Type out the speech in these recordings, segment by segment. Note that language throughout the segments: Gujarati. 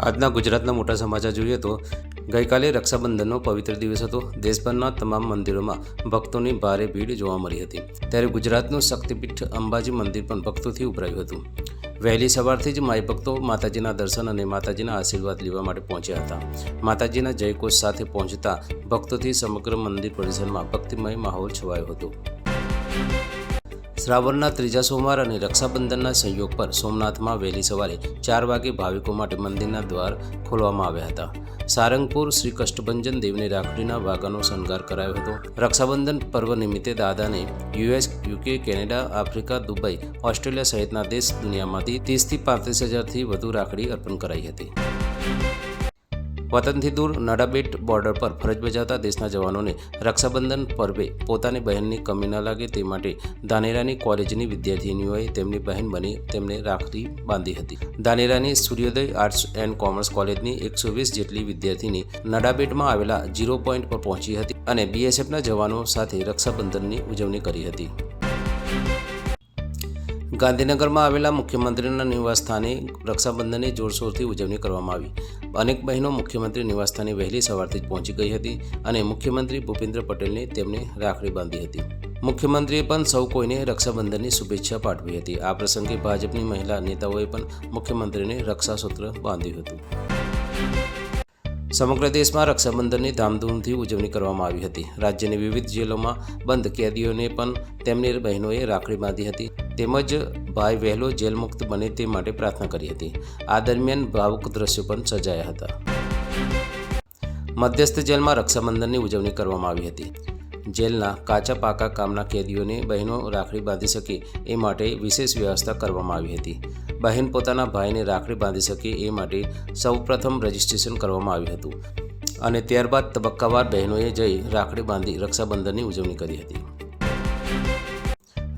આજના ગુજરાતના મોટા સમાચાર જોઈએ તો ગઈકાલે રક્ષાબંધનનો પવિત્ર દિવસ હતો. દેશભરના તમામ મંદિરોમાં ભક્તોની ભારે ભીડ જોવા મળી હતી. ત્યારે ગુજરાતનું શક્તિપીઠ અંબાજી મંદિર પણ ભક્તોથી ઉભરાયું હતું. વહેલી સવારથી જ માઈ ભક્તો માતાજીના દર્શન અને માતાજીના આશીર્વાદ લેવા માટે પહોંચ્યા હતા. માતાજીના જયકોષ સાથે પહોંચતા ભક્તોથી સમગ્ર મંદિર પરિસરમાં ભક્તિમય માહોલ છવાયો હતો. શ્રાવણના ત્રીજા સોમવાર અને રક્ષાબંધનના સંયોગ પર સોમનાથમાં વહેલી સવારે ચાર વાગે ભાવિકો માટે મંદિરના દ્વાર ખોલવામાં આવ્યા હતા. સારંગપુર શ્રી કષ્ટભંજન દેવની રાખડીના વાઘાનો શણગાર કરાયો હતો. રક્ષાબંધન પર્વ નિમિત્તે દાદાને US, UK, Canada, Africa, Dubai, Australia સહિતના દેશ દુનિયામાંથી ત્રીસથી પાંત્રીસ હજારથી વધુ રાખડી અર્પણ કરાઈ હતી. વતનથી દૂર નડાબેટ બોર્ડર પર ફરજ બજાવતા દેશના જવાનોને રક્ષાબંધન પર્વે પોતાની બહેનની કમી ન લાગે તે માટે ધાનેરાની કોલેજની વિદ્યાર્થીનીઓએ તેમની બહેન બની તેમને રાખડી બાંધી હતી. ધાનેરાની સૂર્યોદય આર્ટ્સ એન્ડ કોમર્સ કોલેજની એકસો વીસ જેટલી વિદ્યાર્થીની નડાબેટમાં આવેલા ઝીરો પોઈન્ટ પર પહોંચી હતી અને બીએસએફના જવાનો સાથે રક્ષાબંધનની ઉજવણી કરી હતી. ગાંધીનગરમાં આવેલા મુખ્યમંત્રીના નિવાસસ્થાને રક્ષાબંધનની જોરશોરથી ઉજવણી કરવામાં આવી. અનેક બહેનો મુખ્યમંત્રી નિવાસસ્થાને વહેલી સવારથી જ પહોંચી ગઈ હતી અને મુખ્યમંત્રી ભૂપેન્દ્ર પટેલને તેમને રાખડી બાંધી હતી. મુખ્યમંત્રીએ પણ સૌ કોઈને રક્ષાબંધનની શુભેચ્છા પાઠવી હતી. આ પ્રસંગે ભાજપની મહિલા નેતાઓએ પણ મુખ્યમંત્રીને રક્ષાસૂત્ર બાંધ્યું હતું. સમગ્ર દેશમાં રક્ષાબંધનની ધામધૂમથી ઉજવણી કરવામાં આવી હતી. રાજ્યની વિવિધ જેલોમાં બંધ કેદીઓને પણ તેમની બહેનોએ રાખડી બાંધી હતી. તેમજ ભાઈ વહેલો જેલમુક્ત બને તે માટે પ્રાર્થના કરી હતી. આ દરમિયાન ભાવુક દ્રશ્યો પણ સર્જાયા હતા. મધ્યસ્થ જેલમાં રક્ષાબંધનની ઉજવણી કરવામાં આવી હતી. જેલના કાચા પાકા કામના કેદીઓને બહેનો રાખડી બાંધી શકે એ માટે વિશેષ વ્યવસ્થા કરવામાં આવી હતી. બહેન પોતાના ભાઈને રાખડી બાંધી શકે એ માટે સૌપ્રથમ રજીસ્ટ્રેશન કરવામાં આવ્યું હતું અને ત્યારબાદ તબક્કાવાર બહેનોએ જઈ રાખડી બાંધી રક્ષાબંધનની ઉજવણી કરી હતી.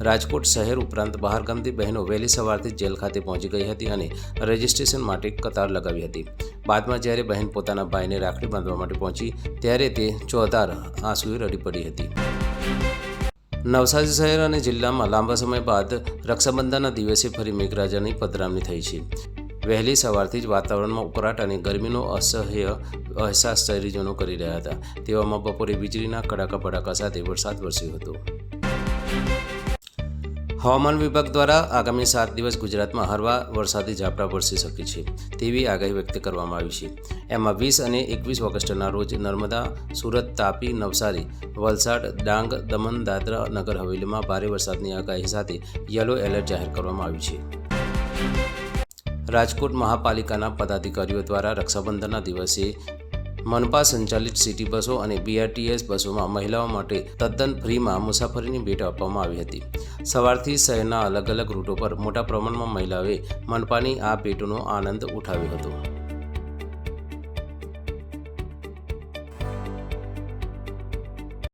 રાજકોટ શહેર ઉપરાંત બહારગામથી બહેનો વહેલી સવારથી જેલ ખાતે પહોંચી ગઈ હતી અને રજીસ્ટ્રેશન માટે કતાર લગાવી હતી. બાદમાં જ્યારે બહેન પોતાના ભાઈને રાખડી બાંધવા માટે પહોંચી, ત્યારે તે ચોધાર આંસુએ રડી પડી હતી. નવસારી શહેર અને જિલ્લામાં લાંબા સમય બાદ રક્ષાબંધનના દિવસે ફરી મેઘરાજાની પધરામણી થઈ છે. વહેલી સવારથી જ વાતાવરણમાં ઉકળાટ અને ગરમીનો અસહ્ય અહેસાસ શહેરીજનો કરી રહ્યા હતા. તેવામાં બપોરે વીજળીના કડાકા ભડાકા સાથે વરસાદ વરસ્યો હતો. હવામાન વિભાગ દ્વારા આગામી સાત દિવસ ગુજરાતમાં હળવા વરસાદી ઝાપટા વરસી શકે છે તેવી આગાહી વ્યક્ત કરવામાં આવી છે. એમાં વીસ અને એકવીસ ઓગસ્ટના રોજ નર્મદા, સુરત, તાપી, નવસારી, વલસાડ, ડાંગ, દમણ, દાદરા નગર હવેલીમાં ભારે વરસાદની આગાહી સાથે યલો એલર્ટ જાહેર કરવામાં આવ્યું છે. રાજકોટ મહાપાલિકાના પદાધિકારીઓ દ્વારા રક્ષાબંધનના દિવસે મનપા સંચાલિત સિટી બસો અને બીઆરટીએસ બસોમાં મહિલાઓ માટે તદ્દન ફ્રીમાં મુસાફરીની ભેટ આપવામાં આવી હતી. સવારથી શહેરના અલગ અલગ રૂટો પર મોટા પ્રમાણમાં મહિલાઓએ મનપાની આ ભેટનો આનંદ ઉઠાવ્યો હતો.